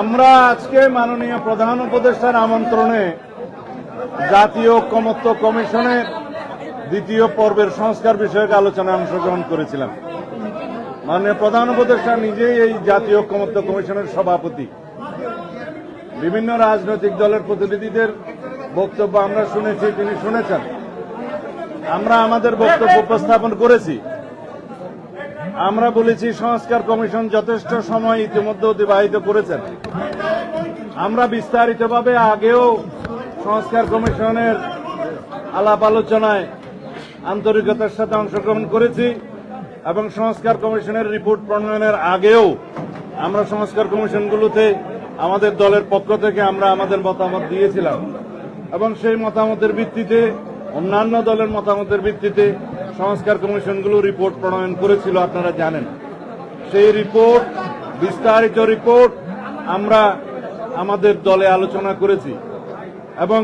আমরা আজকে মাননীয় প্রধান উপদেষ্টার আমন্ত্রণে জাতীয় ঐক্যমত্য কমিশনের দ্বিতীয় পর্বের সংস্কার বিষয়ক আলোচনায় অংশগ্রহণ করেছিলাম। মাননীয় প্রধান উপদেষ্টা নিজেই এই জাতীয় ঐক্যমত্য কমিশনের সভাপতি। বিভিন্ন রাজনৈতিক দলের প্রতিনিধিদের বক্তব্য আমরা শুনেছি, তিনি শুনেছেন। আমরা আমাদের বক্তব্য উপস্থাপন করেছি। আমরা বলেছি সংস্কার কমিশন যথেষ্ট সময় ইতিমধ্যে অতিবাহিত করেছেন। আমরা বিস্তারিতভাবে আগেও সংস্কার কমিশনের আলাপ আলোচনায় আন্তরিকতার সাথে অংশগ্রহণ করেছি এবং সংস্কার কমিশনের রিপোর্ট প্রণয়নের আগেও আমরা সংস্কার কমিশনগুলোতে আমাদের দলের পক্ষ থেকে আমরা আমাদের মতামত দিয়েছিলাম। এবং সেই মতামতের ভিত্তিতে অন্যান্য দলের মতামতের ভিত্তিতে সংস্কার কমিশনগুলো রিপোর্ট প্রণয়ন করেছিল, আপনারা জানেন। সেই রিপোর্ট, বিস্তারিত রিপোর্ট আমরা আমাদের দলে আলোচনা করেছি। এবং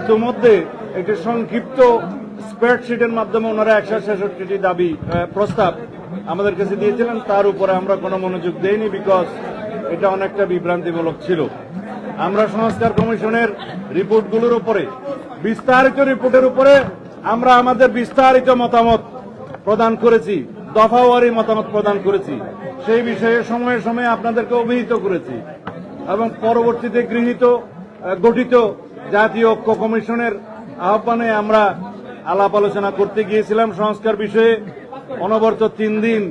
ইতিমধ্যে একটি সংক্ষিপ্ত স্প্রেডশিটের মাধ্যমে ওনারা একশো ছেষট্টিটি দাবি প্রস্তাব আমাদের কাছে দিয়েছিলেন। তার উপরে আমরা কোনো মনোযোগ দেইনি বিকজ এটা অনেকটা বিভ্রান্তিমূলক ছিল। আমরা সংস্কার কমিশনের রিপোর্টগুলোর উপরে, বিস্তারিত রিপোর্টের উপরে আমরা আমাদের বিস্তারিত মতামত প্রদান করেছি, দফাওয়ারি মতামত প্রদান করেছি। সেই বিষয়ে সময়ে সময়ে আপনাদেরকে অভিহিত করেছি এবং পরবর্তীতে গৃহীত গঠিত জাতীয় ঐক্য কমিশনের আহ্বানে আমরা আলাপ আলোচনা করতে গিয়েছিলাম। সংস্কার বিষয়ে অনবরত তিন দিন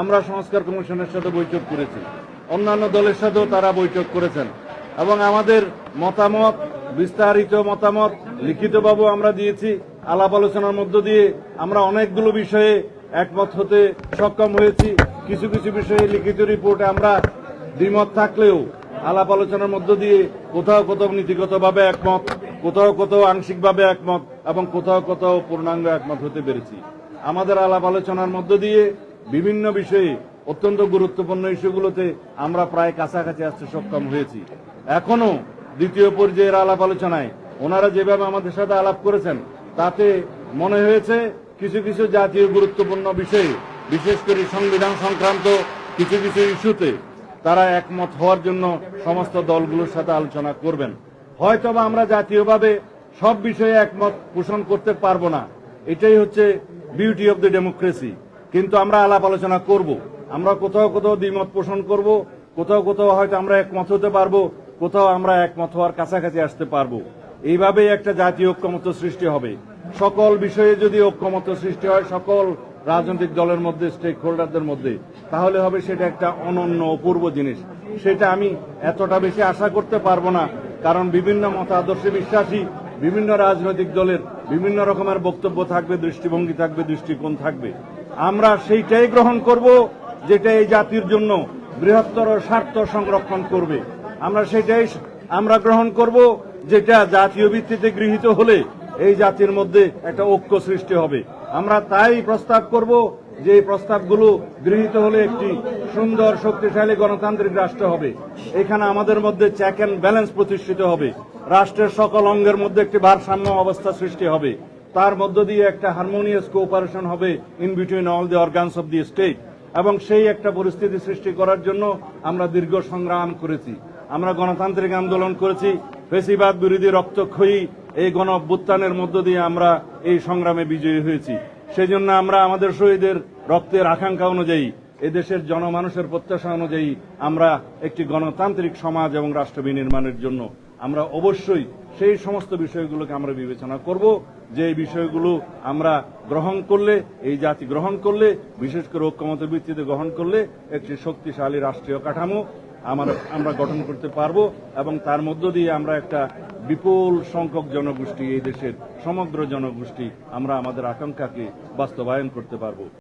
আমরা সংস্কার কমিশনের সাথে বৈঠক করেছি। অন্যান্য দলের সাথেও তারা বৈঠক করেছেন এবং আমাদের মতামত, বিস্তারিত মতামত লিখিতভাবে আমরা দিয়েছি। আলাপ আলোচনার মধ্য দিয়ে আমরা অনেকগুলো বিষয়ে একমত হতে সক্ষম হয়েছি। কিছু কিছু বিষয়ে লিখিত রিপোর্টে আমরা দ্বিমত থাকলেও আলাপ আলোচনার মধ্য দিয়ে কোথাও কোথাও নীতিগতভাবে একমত, কোথাও কোথাও আংশিকভাবে একমত এবং কোথাও কোথাও পূর্ণাঙ্গ একমত হতে পেরেছি। আমাদের আলাপ আলোচনার মধ্য দিয়ে বিভিন্ন বিষয়ে অত্যন্ত গুরুত্বপূর্ণ ইস্যুগুলোতে আমরা প্রায় কাছাকাছি আসতে সক্ষম হয়েছি। এখনও দ্বিতীয় পর্যায়ের আলাপ আলোচনায় ওনারা যেভাবে আমাদের সাথে আলাপ করেছেন তাতে মনে হয়েছে কিছু কিছু জাতীয় গুরুত্বপূর্ণ বিষয়ে, বিশেষ করে সংবিধান সংক্রান্ত কিছু কিছু ইস্যুতে তারা একমত হওয়ার জন্য সমস্ত দলগুলোর সাথে আলোচনা করবেন। হয়তোবা আমরা জাতীয়ভাবে সব বিষয়ে একমত পোষণ করতে পারব না। এটাই হচ্ছে বিউটি অব দ্য ডেমোক্রেসি কিন্তু আমরা আলাপ আলোচনা করব। আমরা কোথাও কোথাও দ্বিমত পোষণ করব, কোথাও কোথাও হয়তো আমরা একমত হতে পারব, কোথাও আমরা একমত হওয়ার কাছাকাছি আসতে পারব। এইভাবেই একটা জাতীয় ঐক্যমত সৃষ্টি হবে। সকল বিষয়ে যদি ঐক্যমত সৃষ্টি হয়, সকল রাজনৈতিক দলের মধ্যে স্টেক হোল্ডারদের মধ্যে, তাহলে হবে সেটা একটা অনন্য অপূর্ব জিনিস। সেটা আমি এতটা বেশি আশা করতে পারব না, কারণ বিভিন্ন মতাদর্শে বিশ্বাসী, বিভিন্ন রাজনৈতিক দলের বিভিন্ন রকমের বক্তব্য থাকবে, দৃষ্টিভঙ্গি থাকবে, দৃষ্টিকোণ থাকবে। আমরা সেইটাই গ্রহণ করব, যেটা এই জাতির জন্য বৃহত্তর স্বার্থ সংরক্ষণ করবে। আমরা সেটাই, আমরা গ্রহণ করব যেটা জাতীয় ভিত্তিতে গৃহীত হলে এই জাতির মধ্যে একটা ঐক্য সৃষ্টি হবে। আমরা তাই প্রস্তাব করব যে এই প্রস্তাবগুলো গৃহীত হলে একটি সুন্দর, শক্তিশালী গণতান্ত্রিক রাষ্ট্র হবে। এখানে আমাদের মধ্যে চেক অ্যান্ড ব্যালেন্স প্রতিষ্ঠিত হবে। রাষ্ট্রের সকল অঙ্গের মধ্যে একটি ভারসাম্য অবস্থা সৃষ্টি হবে। তার মধ্য দিয়ে একটা হারমোনিয়াস কোঅপারেশন হবে in between all the organs of the state এবং সেই একটা পরিস্থিতি সৃষ্টি করার জন্য আমরা দীর্ঘ সংগ্রাম করেছি। আমরা গণতান্ত্রিক আন্দোলন করেছি। ফেসিবাদ বিরোধী রক্তক্ষয়ী এই গণ অভ্যুত্থানের মধ্য দিয়ে আমরা এই সংগ্রামে বিজয়ী হয়েছি। সেই জন্য আমরা আমাদের শহীদের রক্তের আকাঙ্ক্ষা অনুযায়ী, এদেশের জনমানুষের প্রত্যাশা অনুযায়ী আমরা একটি গণতান্ত্রিক সমাজ এবং রাষ্ট্র বিনির্মাণের জন্য আমরা অবশ্যই সেই সমস্ত বিষয়গুলোকে আমরা বিবেচনা করব। যে বিষয়গুলো আমরা গ্রহণ করলে, এই জাতি গ্রহণ করলে, বিশেষ করে ঐক্যমতের ভিত্তিতে গ্রহণ করলে, একটি শক্তিশালী রাষ্ট্রীয় কাঠামো আমরা আমরা গঠন করতে পারব এবং তার মধ্য দিয়ে আমরা একটা বিপুল সংখ্যক জনগোষ্ঠী এই দেশের সমগ্র জনগোষ্ঠী আমরা আমাদের আকাঙ্ক্ষাকে বাস্তবায়ন করতে পারব।